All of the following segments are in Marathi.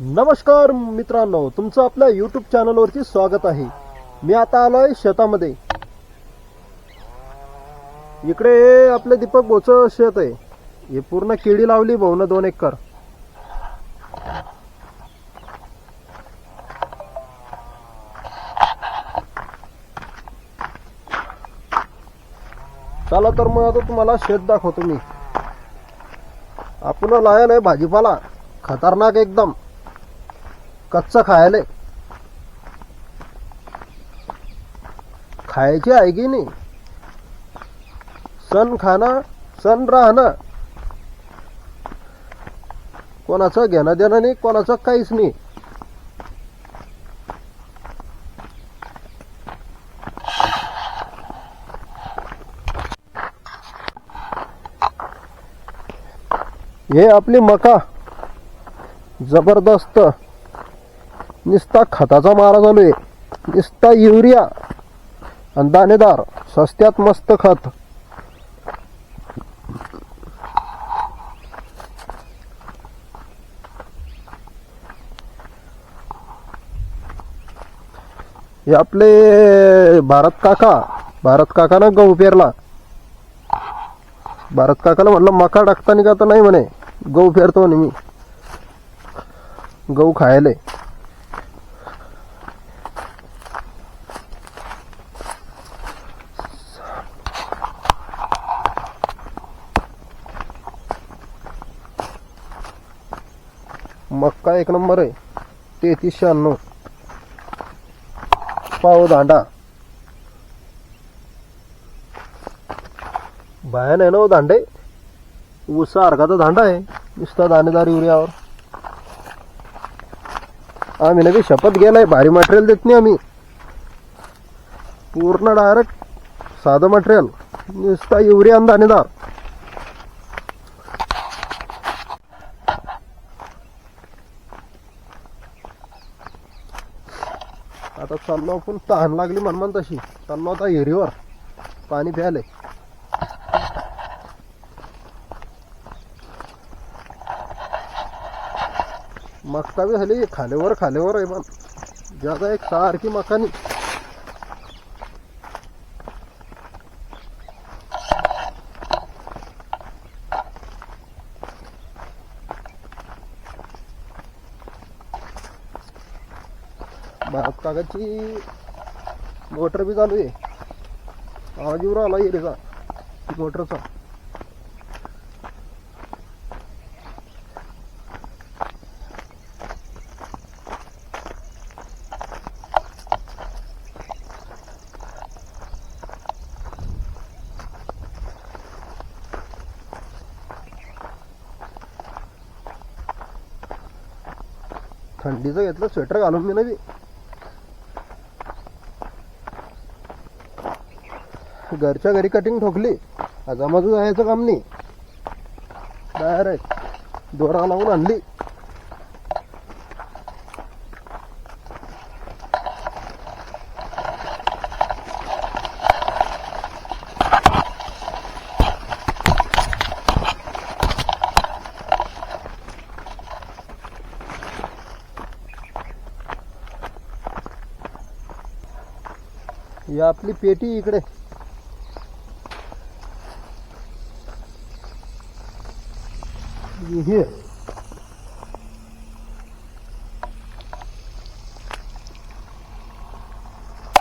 नमस्कार मित्रांनो तुमचं आपल्या युट्यूब चॅनलवरती स्वागत आहे. मी आता आलोय शेतामध्ये. इकडे आपलं दीपक बोच शेत आहे. हे पूर्ण केळी लावली भाऊ ना दोन एकर. चला तर मग आता तुम्हाला शेत दाखवतो मी. आपण लायल आहे भाजीपाला. खतरनाक एकदम. कच्चा खायला. खायची आहे की नाही? सण खाणं सण राहणं. कोणाचं घेणं देणं नाही कोणाचं काहीच नाही. हे आपली मका. जबरदस्त. निस्ता खताचा मारा चालू आहे निस्ता युरिया आणि दाणेदार सस्त्यात मस्त खत. हे आपले भारत काका भारत काकानं गहू पेरला. भारत काकाला म्हटलं मका टाकताना का तर नाही म्हणे गहू फेरतो म्हणे मी. गहू खायला. मक्का एक नंबर आहे. तेहतीस शहाण्णव. पाव दांडा. बाया नाही ना हो दांडे? उसा अर्घाचा दांडा आहे. नुसता दाणेदार युरियावर. आम्ही नवी शपथ गेलाय भारी मटेरियल देत नाही आम्ही. पूर्ण डायरेक्ट साधं मटेरियल नुसता युरिया आणि दाणेदार. आता चाललो आपण तहान लागली मनमान तशी. चाललो आता हिरीवर पाणी प्यायले. मक्का बी झाली खाल्यावर खाल्यावर आहे पण ज्यादा एक सारखी मकानी भात कागाची मोटर बी चालू आहे. आवाज येऊ आला हिरेचा मोटरचा. थंडीचं घेतलं स्वेटर घालून मी नवी घरच्या घरी कटिंग ठोकली. आजामाजू जायचं काम नाही. डायरेक्ट दोरा लावून आणली. या आपली पेटी इकडे. हे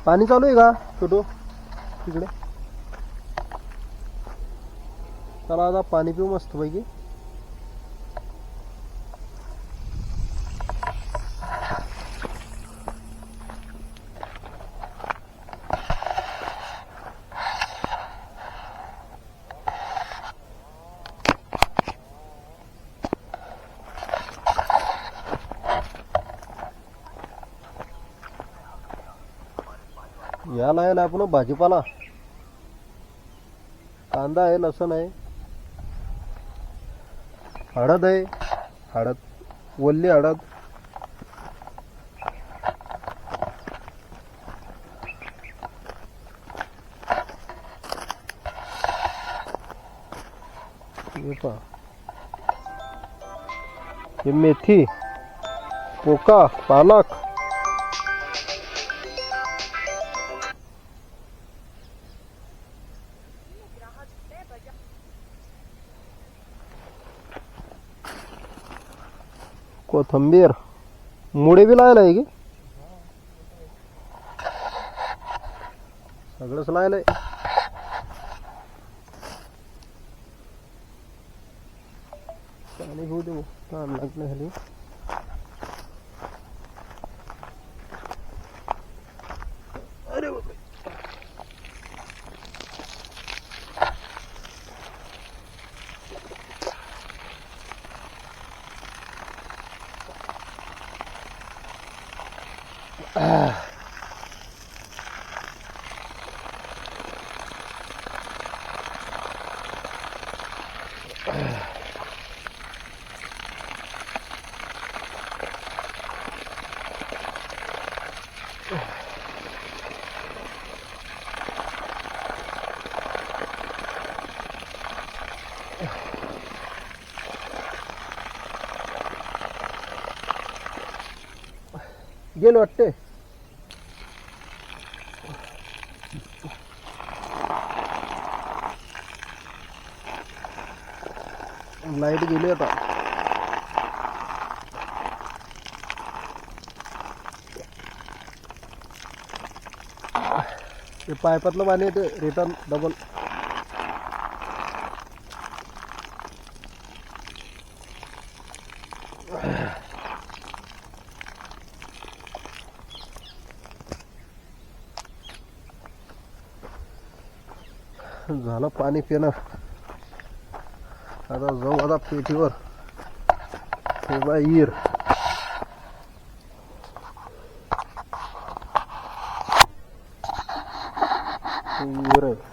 पाणी चालू आहे का छोटो? तिकडे चला आता पाणी पिऊ मस्त पैकी याला याला आपण भाजीपाला. कांदा आहे लसण आहे. हळद आहे. हळद. वल्ली हळद. हे मेथी पोका पालक. कोथंबीर. मुळे बी लायला आहे की? सगळंच लायलंय. पाणी घेऊ देऊ. काम लागलं झाली गेलो वाटते लाइट गेली आता. ते पायपातलं पाणी येते रिटर्न डबल. झालं पाणी पिणं. आता जाऊ आता पेटीवर हे बा ईर ईर आहे